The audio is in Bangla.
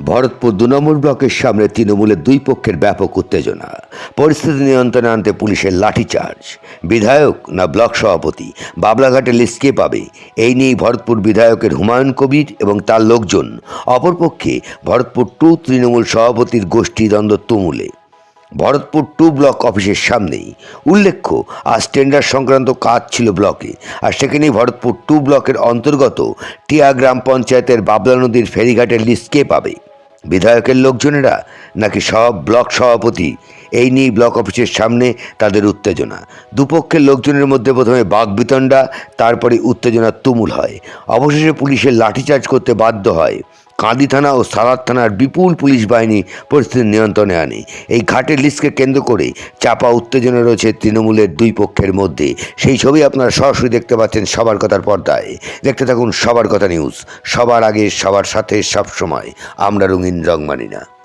ভরতপুর দু নম্বর ব্লকের সামনে তৃণমূলের দুই পক্ষের ব্যাপক উত্তেজনা। পরিস্থিতি নিয়ন্ত্রণে আনতে পুলিশের লাঠিচার্জ। বিধায়ক না ব্লক সভাপতি? বাবলাঘাটে লিস্ট কে পাবে? এই নিয়েই ভরতপুর বিধায়কের হুমায়ুন কবির এবং তার লোকজন। অপরপক্ষে ভরতপুর টু তৃণমূল সভাপতির গোষ্ঠী দ্বন্দ্ব তুমুলে। ভরতপুর টু ব্লক অফিসের সামনেই। উল্লেখ্য, আজ টেন্ডার সংক্রান্ত কাজ ছিল ব্লকে, আর সেখানেই ভরতপুর টু ব্লকের অন্তর্গত টিয়া গ্রাম পঞ্চায়েতের বাবলা নদীর ফেরিঘাটের লিস্ট কে পাবে? বিধায়কের লোকজনেরা, নাকি সব ব্লক সভাপতি? এই নিয়ে ব্লক অফিসের সামনে তাদের উত্তেজনা। দুপক্ষের লোকজনের মধ্যে প্রথমে বাগবিতণ্ডা, তারপরে উত্তেজনা তুমুল হয়। অবশেষে পুলিশের লাঠিচার্জ করতে বাধ্য হয়। কাঁদি থানা ও সালাদ থানার বিপুল পুলিশ বাহিনী পরিস্থিতি নিয়ন্ত্রণে আনে। এই ঘাটের লিস্টকে কেন্দ্র করে চাপা উত্তেজনা রয়েছে তৃণমূলের দুই পক্ষের মধ্যে। সেই ছবি আপনারা সরাসরি দেখতে পাচ্ছেন সবার কথার পর্দায়। দেখতে থাকুন সবার কথা নিউজ। সবার আগে, সবার সাথে সব সময় আমরা রঙিন রং মানি না।